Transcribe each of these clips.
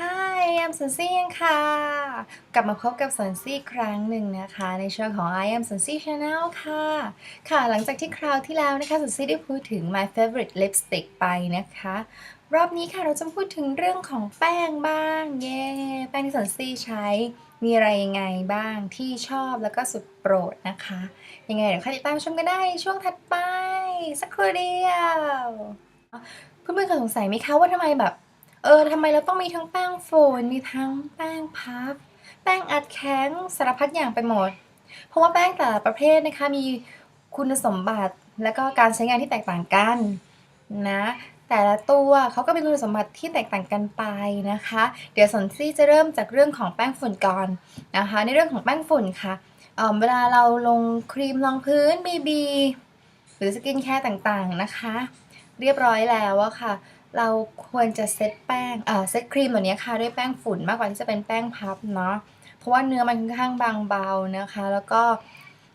Hi I'm สันซี่ค่ะ กลับมาพบกับสันซี่ครั้งหนึ่งนะคะ ในช่วงของ I am สันซี่ Channel ค่ะ ค่ะ หลังจากที่คราวที่แล้วนะคะสันซี่ได้พูดถึง my favorite lipstick ไปนะคะ รอบนี้ค่ะเราจะพูดถึงเรื่องของแป้งบ้าง เย้แป้งที่สันซี่ใช้มีอะไรยังไงบ้างที่ชอบแล้วก็สุดโปรดนะคะ ยังไงเดี๋ยวค่อยติดตามชมกันได้ช่วงถัดไป สักครู่เดียวเพื่อนๆเคยสงสัยไหมคะว่าทำไมแบบ เออทำไมเราต้องมีทั้งแป้งฝุ่นมีทั้งแป้งพับ แป้งอัดแข็งสารพัดอย่างไปหมด เพราะว่าแป้งแต่ละประเภทนะคะมีคุณสมบัติและก็การใช้งานที่แตกต่างกันนะแต่ละตัวเขาก็มีคุณสมบัติที่แตกต่างกันไปนะคะ เดี๋ยวสนซี่จะเริ่มจากเรื่องของแป้งฝุ่นก่อนนะคะ ในเรื่องของแป้งฝุ่นค่ะเอ่อเวลาเราลงครีมรองพื้น BB หรือสกินแคร์ต่างๆนะคะ เรียบร้อยแล้วอะค่ะ เราควรจะเซตแป้งเอ่อเซตครีมตัวนี้ค่ะด้วยแป้งฝุ่นมากกว่าที่จะเป็นแป้งพับเนาะเพราะว่าเนื้อมันค่อนข้างบางเบานะคะ แล้วก็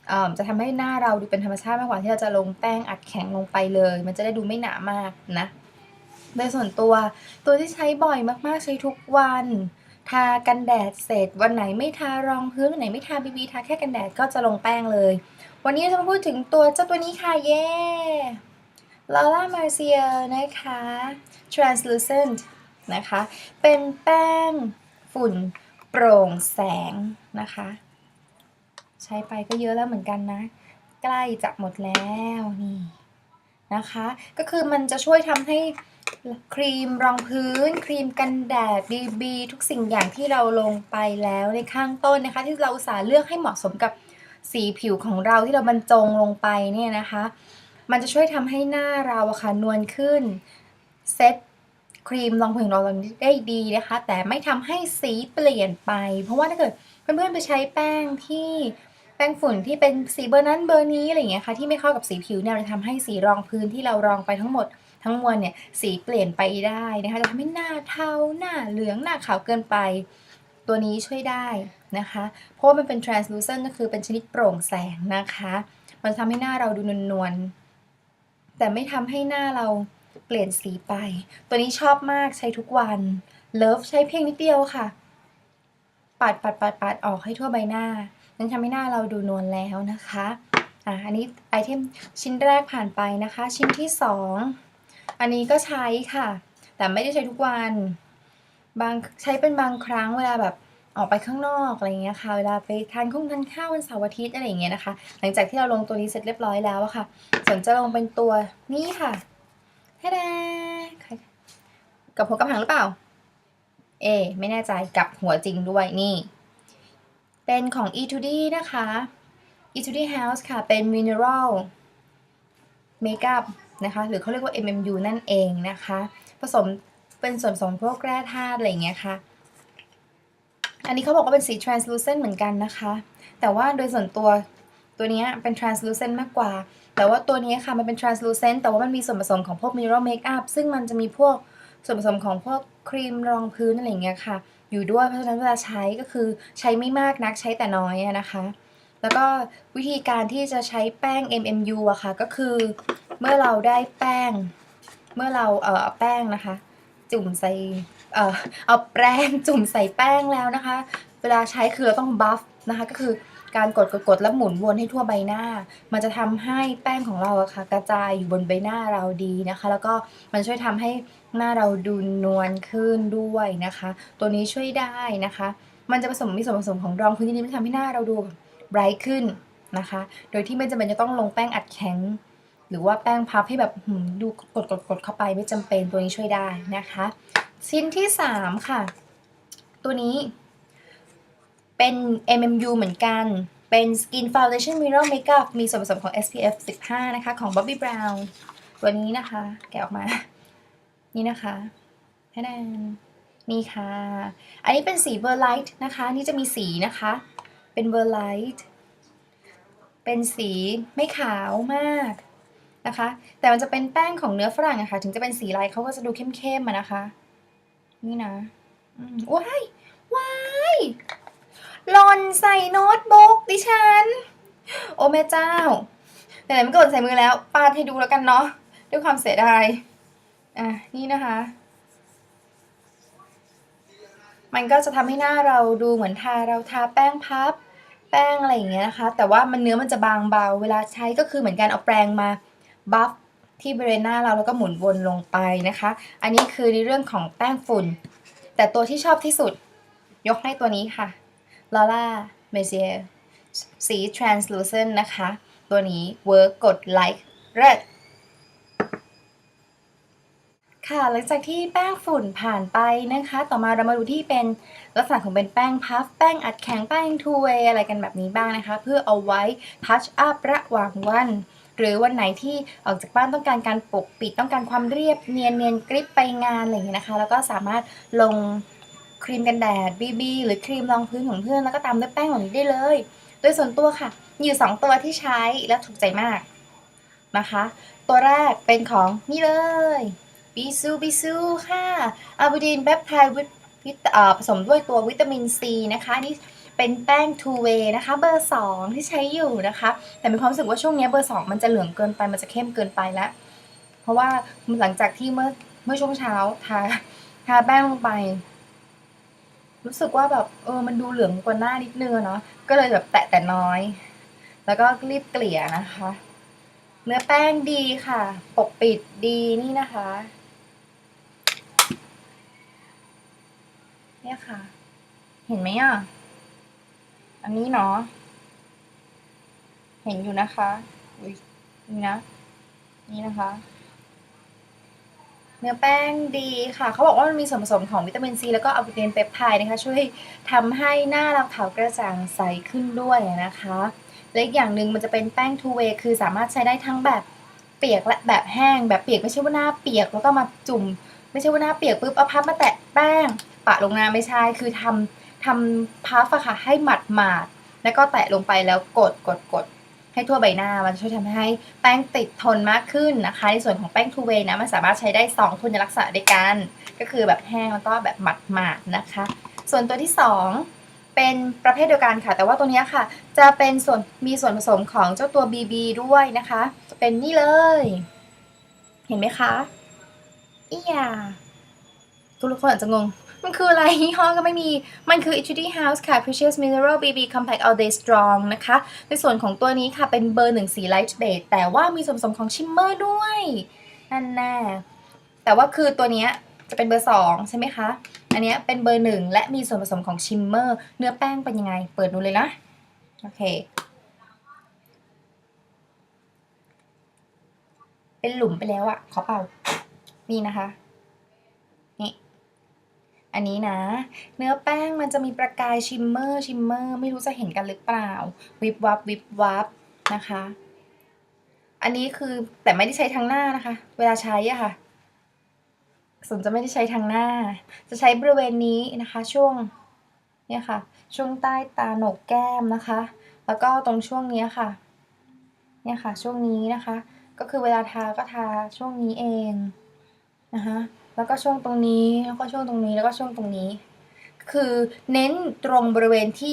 เอ่อจะทำให้หน้าเราดูเป็นธรรมชาติมากกว่าที่เราจะลงแป้งอัดแข็งลงไปเลย มันจะได้ดูไม่หนามากนะโดยส่วนตัวตัวที่ใช้บ่อยมากๆใช้ทุกวัน ทากันแดดเสร็จ วันไหนไม่ทารองพื้นวันไหนไม่ทาบีบีทาแค่กันแดดก็จะลงแป้งเลย วันนี้จะมาพูดถึงตัวเจ้าตัวนี้ค่ะเย้ Lala Mercier นะคะ translucent นะคะ เป็นแป้งฝุ่นโปร่งแสงนะคะ ใช้ไปก็เยอะแล้วเหมือนกันนะ ใกล้จะหมดแล้วนี่นะคะ ก็คือมันจะช่วยทำให้ครีมรองพื้น ครีมกันแดด BB ทุกสิ่งอย่างที่เราลงไปแล้วในข้างต้นนะคะ ที่เราอุตส่าห์เลือกให้เหมาะสมกับสีผิวของเราที่เราบรรจงลงไปเนี่ยนะคะ มันจะช่วยทำให้หน้าเราอะค่ะนวลขึ้น เซ็ตครีมรองพื้นของเราได้ดีนะคะ แต่ไม่ทำให้สีเปลี่ยนไป เพราะว่าถ้าเกิดเพื่อนๆไปใช้แป้งที่แป้งฝุ่นที่เป็นสีเบอร์นั้นเบอร์นี้อะไรอย่างเงี้ยค่ะที่ไม่เข้ากับสีผิวเนี่ยจะทำให้สีรองพื้นที่เรารองไปทั้งหมดทั้งมวลเนี่ยสีเปลี่ยนไปได้นะคะจะทำให้หน้าเทาหน้าเหลืองหน้าขาวเกินไป ตัวนี้ช่วยได้นะคะ เพราะว่ามันเป็น translucent ก็คือเป็นชนิดโปร่งแสงนะคะ มันทำให้หน้าเราดูนวลๆ แต่ไม่ทำให้หน้าเราเปลี่ยนสีไป ตัวนี้ชอบมากใช้ทุกวัน เลิฟใช้เพียงนิดเดียวค่ะ ปัดปัดปัดปัดออกให้ทั่วใบหน้า นั้นทำให้หน้าเราดูนวลแล้วนะคะ อะ อันนี้ไอเทมชิ้นแรกผ่านไปนะคะ ชิ้นที่สอง อันนี้ก็ใช้ค่ะ แต่ไม่ได้ใช้ทุกวัน บางใช้เป็นบางครั้งเวลาแบบ ออกไปข้างนอกอะไรเงี้ยค่ะ เวลาไปทานข้งทานข้าววันเสาร์อาทิตย์อะไรอย่างเงี้ยนะคะ หลังจากที่เราลงตัวนี้เสร็จเรียบร้อยแล้วอะค่ะส่วนจะลงเป็นตัวนี้ค่ะแท้กับหัวกับหางหรือเปล่า เอ ไม่แน่ใจกับหัวจริงด้วยนี่ เป็นของ E2D นะคะ E2D House ค่ะ เป็น Mineral Makeup นะคะ หรือเขาเรียกว่า MMU นั่นเองนะคะ ผสมเป็นส่วนผสมพวกแร่ธาตุอะไรอย่างเงี้ยค่ะ อันนี้เขาบอกว่าเป็นสี translucent เหมือนกันนะคะ แต่ว่าโดยส่วนตัวตัวนี้เป็น translucent มากกว่า แต่ว่าตัวนี้ค่ะมันเป็น translucent แต่ว่ามันมีส่วนผสมของพวก mineral makeup ซึ่งมันจะมีพวกส่วนผสมของพวกครีมรองพื้นอะไรเงี้ยค่ะ อยู่ด้วยเพราะฉะนั้นเวลาใช้ก็คือใช้ไม่มากนักใช้แต่น้อยนะคะ แล้วก็วิธีการที่จะใช้แป้ง MMU อะค่ะก็คือเมื่อเราได้แป้ง เมื่อเราเอ่อแป้งนะคะ จุ่มใส่เอ่อเอาแป้งจุ่มใส่แป้งแล้วนะคะ เวลาใช้คือเราต้องบัฟนะคะก็คือการกดกดกดแล้วหมุนวนให้ทั่วใบหน้า มันจะทำให้แป้งของเราอะค่ะ กระจายอยู่บนใบหน้าเราดีนะคะ แล้วก็มันช่วยทำให้หน้าเราดูนวลขึ้นด้วยนะคะ ตัวนี้ช่วยได้นะคะ มันจะผสมมีส่วนผสมของรองพื้นที่ที่ทำให้หน้าเราดูไบรท์ขึ้นนะคะ โดยที่ไม่จำเป็นจะต้องลงแป้งอัดแข็ง หรือว่าแป้งพับให้แบบดูกดกดกดเข้าไปไม่จำเป็นตัวนี้ช่วยได้นะคะ ชิ้นที่3ค่ะ ตัวนี้ เป็น MMU เหมือนกันเป็น Skin Foundation Mineral Makeup มีส่วนผสมของ SPF 15 นะคะ ของ Bobbi Brown ตัวนี้นะคะ แกะออกมา นี่นะคะแค่นั้นนี่ค่ะ อันนี้เป็นสี Verlight นะคะ นี่จะมีสีนะคะ เป็น Verlight เป็นสีไม่ขาวมาก นะคะ แต่มันจะเป็นแป้งของเนื้อฝรั่งอะค่ะ ถึงจะเป็นสีลายเขาก็จะดูเข้มๆมานะคะ นี่นะอืมว้ายว้ายหล่นใส่โน้ตบุ๊กดิฉัน โอ้แม่เจ้าไหนๆมันก็หล่นใส่มือแล้วปาดให้ดูแล้วกันเนาะด้วยความเสียดายอะนี่นะคะ มันก็จะทำให้หน้าเราดูเหมือนทาเราทาแป้งพับแป้งอะไรอย่างเงี้ยนะคะ แต่ว่ามันเนื้อมันจะบางเบา เวลาใช้ก็คือเหมือนการเอาแปรงมา บัฟที่บริเวณหน้าเราแล้วก็หมุนวนลงไปนะคะ อันนี้คือในเรื่องของแป้งฝุ่น แต่ตัวที่ชอบที่สุด ยกให้ตัวนี้ค่ะ Lola Mercier สี translucent นะคะ ตัวนี้ work กด like เลิศค่ะ หลังจากที่แป้งฝุ่นผ่านไปนะคะ ต่อมาเรามาดูที่เป็นลักษณะของเป็นแป้งพัฟ แป้งอัดแข็ง แป้ง two way อะไรกันแบบนี้บ้างนะคะ เพื่อเอาไว้ touch up ระหว่างวัน หรือวันไหนที่ออกจากบ้านต้องการการปกปิดต้องการความเรียบเนียนเนียนกริบไปงานอะไรอย่างเงี้ยนะคะ แล้วก็สามารถลงครีมกันแดด BB หรือครีมรองพื้นของเพื่อนแล้วก็ตามด้วยแป้งเหล่านี้ได้เลย โดยส่วนตัวค่ะ มีอยู่ 2 ตัวที่ใช้แล้วถูกใจมากนะคะ ตัวแรกเป็นของนี่เลยบิซูบิซูค่ะอะบูดินแบปไทด์วิตผสมด้วยตัววิตามินซีนะคะนี่ เป็นแป้ง two way นะคะ เบอร์ 2 ที่ใช้อยู่นะคะ แต่มีความรู้สึกว่าช่วงนี้เบอร์ 2 มันจะเหลืองเกินไปมันจะเข้มเกินไปแล้ว เพราะว่าหลังจากที่เมื่อเมื่อช่วงเช้าทาทาแป้งลงไป รู้สึกว่าแบบเออมันดูเหลืองกว่าหน้านิดนึงเนาะก็เลยแบบแตะแต่น้อย แล้วก็รีบเกลี่ยนะคะ เนื้อแป้งดีค่ะ ปกปิดดีนี่นะคะเนี่ยค่ะ เห็นไหมอะ อันนี้เนาะเห็นอยู่นะคะอุ๊ยนี่นะ นี่นะคะ เนื้อแป้งดีค่ะ เขาบอกว่ามันมีส่วนผสมของวิตามินซีแล้วก็อะบูตินเปปไทด์นะคะ ช่วยทำให้หน้าเราขาวกระจ่างใสขึ้นด้วยนะคะ และอีกอย่างหนึ่งมันจะเป็นแป้ง two way คือสามารถใช้ได้ทั้งแบบเปียกและแบบแห้ง แบบเปียกไม่ใช่ว่าหน้าเปียกแล้วก็มาจุ่ม ไม่ใช่ว่าหน้าเปียกปุ๊บเอาพับมาแตะแป้ง ปะลงหน้าไม่ใช่คือทำ ทำพัฟอะค่ะให้หมาดหมาดแล้วก็แตะลงไปแล้วกดกดกดให้ทั่วใบหน้ามันช่วยทำให้แป้งติดทนมากขึ้นนะคะ ในส่วนของแป้ง two way นะมันสามารถใช้ได้ 2 คุณลักษณะด้วยกัน ก็คือแบบแห้งแล้วก็แบบหมาดหมาดนะคะ ส่วนตัวที่ 2 เป็นประเภทเดียวกันค่ะ แต่ว่าตัวนี้ค่ะ จะเป็นส่วนมีส่วนผสมของเจ้าตัว BB ด้วยนะคะ จะเป็นนี่เลย เห็นไหมคะอียาทุกคนอาจจะงง มันคืออะไรยี่ห้อก็ไม่มี มันคือ Etude House ค่ะ Precious Mineral BB Compact All Day Strong นะคะ ในส่วนของตัวนี้ค่ะเป็นเบอร์หนึ่งสี Light Beige แต่ว่ามีส่วนผสมของชิมเมอร์ด้วยนั่นแน่แต่ว่าคือตัวนี้จะเป็นเบอร์ 2 ใช่ไหมคะ อันนี้เป็นเบอร์ 1 และมีส่วนผสมของชิมเมอร์ เนื้อแป้งเป็นยังไง เปิดดูเลยนะ โอเค เป็นหลุมไปแล้วอะขอเป่า นี่นะคะ อันนี้นะ เนื้อแป้งมันจะมีประกายชิมเมอร์ชิมเมอร์ไม่รู้จะเห็นกันหรือเปล่า วิบวับวิบวับนะคะ อันนี้คือแต่ไม่ได้ใช้ทั้งหน้านะคะ เวลาใช้อะค่ะส่วนจะไม่ได้ใช้ทางหน้า จะใช้บริเวณนี้นะคะช่วงเนี่ยค่ะ ช่วงใต้ตาโหนกแก้มนะคะ แล้วก็ตรงช่วงนี้ค่ะ เนี่ยค่ะช่วงนี้นะคะ ก็คือเวลาทาก็ทาช่วงนี้เองนะคะ แล้วก็ช่วงตรงนี้ แล้วก็ช่วงตรงนี้ แล้วก็ช่วงตรงนี้ คือเน้นตรงบริเวณที่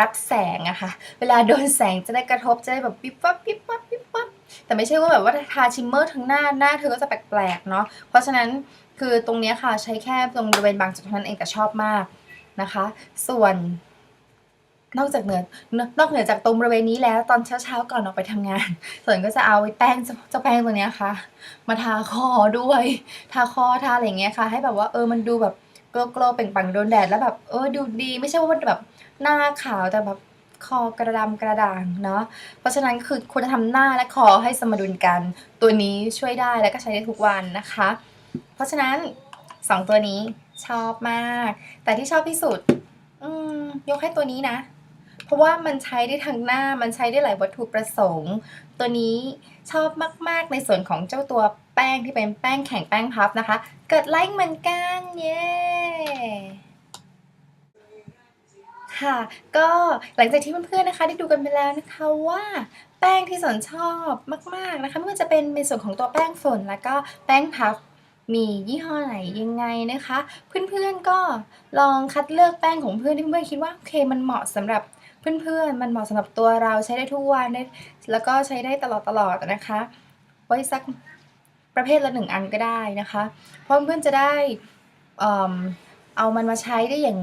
รับแสงอะค่ะ เวลาโดนแสงจะได้กระทบจะได้แบบปิ๊บปั๊บปิ๊บปั๊บปิ๊บปั๊บ แต่ไม่ใช่ว่าแบบว่าทาชิมเมอร์ทั้งหน้าหน้าเธอก็จะแปลกๆเนาะ เพราะฉะนั้นคือตรงนี้ค่ะใช้แค่ตรงบริเวณบางจุดเท่านั้นเองแต่ชอบมากนะคะ ส่วน นอกจากเหนือนอกเหนือจากตรงบริเวณนี้แล้วตอนเช้าๆก่อนออกไปทำงานส่วนก็จะเอาไอ้แป้งเจ้าแป้งตัวเนี้ยค่ะ มาทาคอด้วย ทาคอทาอะไรอย่างเงี้ยค่ะ ให้แบบว่าเออมันดูแบบโกลโกลเป่งปังโดนแดดแล้วแบบเออดูดี ไม่ใช่ว่าแบบหน้าขาวแต่แบบคอกระดำกระด่างเนาะ เพราะฉะนั้นคือควรจะทำหน้าและคอให้สมดุลกัน ตัวนี้ช่วยได้แล้วก็ใช้ได้ทุกวันนะคะ เพราะฉะนั้นสองตัวนี้ชอบมาก แต่ที่ชอบที่สุดอืมยกให้ตัวนี้นะ เพราะว่ามันใช้ได้ทั้งหน้ามันใช้ได้หลายวัตถุประสงค์ ตัวนี้ชอบมาก ๆ ในส่วนของเจ้าตัวแป้งที่เป็นแป้งแข็งแป้งพับนะคะ เกิดไลค์เหมือนกันเย้ค่ะก็หลังจากที่เพื่อนๆนะคะได้ดูกันไปแล้วนะคะว่าแป้งที่สนชอบมากๆนะคะไม่ว่าจะเป็นในส่วนของตัวแป้งฝนแล้วก็แป้งพับมียี่ห้อไหนยังไงนะคะ เพื่อนๆก็ลองคัดเลือกแป้งของเพื่อนที่เพื่อนคิดว่าโอเคมันเหมาะสำหรับ เพื่อนๆ มันเหมาะสำหรับตัวเราใช้ได้ทุกวันได้แล้วก็ใช้ได้ตลอดตลอดนะคะ ไว้สักประเภทละหนึ่งอันก็ได้นะคะ เพราะเพื่อนๆจะได้เอิ่มเอามันมาใช้ได้อย่าง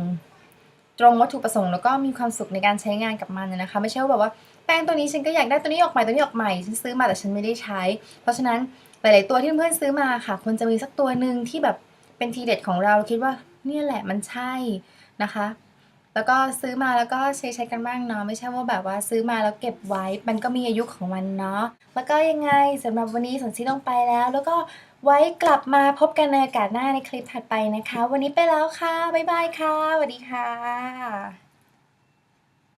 ตรงวัตถุประสงค์แล้วก็มีความสุขในการใช้งานกับมันนะนะคะ ไม่ใช่ว่าแบบว่าแป้งตัวนี้ฉันก็อยากได้ตัวนี้ออกใหม่ตัวนี้ออกใหม่ฉันซื้อมาแต่ฉันไม่ได้ใช้ เพราะฉะนั้นหลาย ๆ ตัวที่เพื่อนๆซื้อมาค่ะควรจะมีสักตัวหนึ่งที่แบบเป็นทีเด็ดของเราเราคิดว่าเนี่ยแหละมันใช่นะคะ แล้วก็ซื้อมาแล้วก็ใช้ใช้กันบ้างเนาะไม่ใช่ว่าแบบว่าซื้อมาแล้วเก็บไว้ มันก็มีอายุของมันเนาะแล้วก็ยังไงสำหรับวันนี้สนซีต้องไปแล้ว แล้วก็ไว้กลับมาพบกันในอากาศหน้าในคลิปถัดไปนะคะ วันนี้ไปแล้วค่ะบ๊ายบายค่ะสวัสดีค่ะ